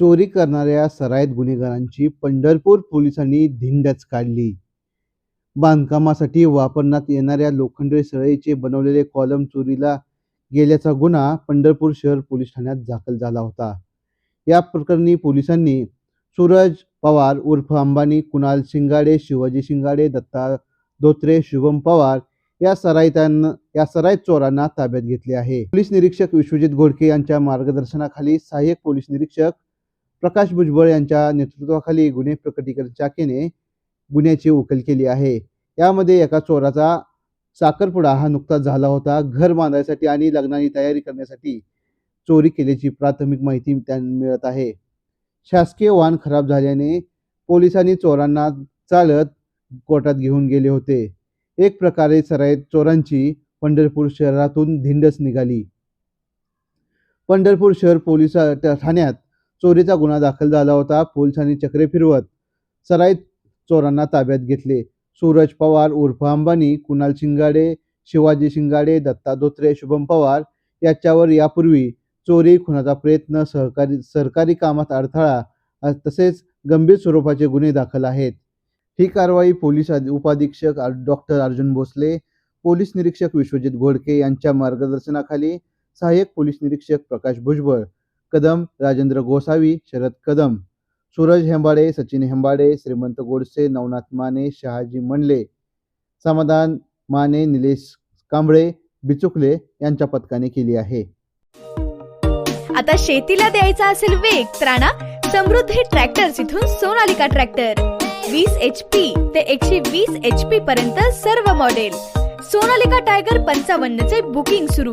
चोरी करणाऱ्या सरायत गुन्हेगारांची पंढरपूर पोलिसांनी धिंडच काढली. बांधकामासाठी वापरण्यात येणाऱ्या लोखंडी सळईचे बनवलेले कॉलम चोरीला गेल्याचा गुन्हा पंढरपूर शहर पोलीस ठाण्यात दाखल झाला होता. या प्रकरणी पोलिसांनी सूरज पवार उर्फ अंबानी कुणाल शिंगाडे शिवाजी शिंगाडे दत्ता धोत्रे शुभम पवार या सराईतांना या सराईत चोरांना ताब्यात घेतले आहे. पोलीस निरीक्षक विश्वजित घोडके यांच्या मार्गदर्शनाखाली सहाय्यक पोलीस निरीक्षक प्रकाश भुजबळ यांच्या नेतृत्वाखाली गुन्हे प्रकटीकरण शाखेने गुन्ह्याची उकल केली आहे. यामध्ये एका चोराचा साखरपुडा हा नुकताच झाला होता. घर बांधायसाठी आणि लग्नाची तयारी करण्यासाठी चोरी केल्याची प्राथमिक माहिती त्यांना मिळत आहे. शासकीय वाहन खराब झाल्याने पोलिसांनी चोरांना चालत कोर्टात घेऊन गेले होते. एक प्रकारे सराईत चोरांची पंढरपूर शहरातून धिंडच निघाली. पंढरपूर शहर पोलीस ठाण्यात चोरीचा गुन्हा दाखल झाला होता. पोलिसांनी चक्रे फिरवत सराईत चोरांना ताब्यात घेतले. सूरज पवार उर्फ अंबानी कुणाल शिंगाडे शिवाजी शिंगाडे दत्ता धोत्रे शुभम पवार याच्यावर यापूर्वी चोरी खुनाचा प्रयत्न सहकारी सरकारी कामात अडथळा तसेच गंभीर स्वरूपाचे गुन्हे दाखल आहेत. ही कारवाई पोलीस उपाधीक्षक डॉक्टर अर्जुन भोसले पोलीस निरीक्षक विश्वजित घोडके यांच्या मार्गदर्शनाखाली सहाय्यक पोलीस निरीक्षक प्रकाश भुजबळ कदम राजेंद्र गोसावी शरद कदम सूरज हेंबाडे सचिन हेंबाडे श्रीमंत गोडसे नवनाथ माने शहाजी मंडले समाधान माने निलेश कांबळे बिचुकले यांच्या पथकाने केली आहे. आता शेतीला द्यायचा असेल वेग त्राणा समृद्धी ट्रॅक्टर्स इथून सोनालिका ट्रॅक्टर. वीस एच पी ते एकशे वीस एच पी पर्यंत सर्व मॉडेल सोनालिका टायगर पंचावन्न चे बुकिंग सुरू.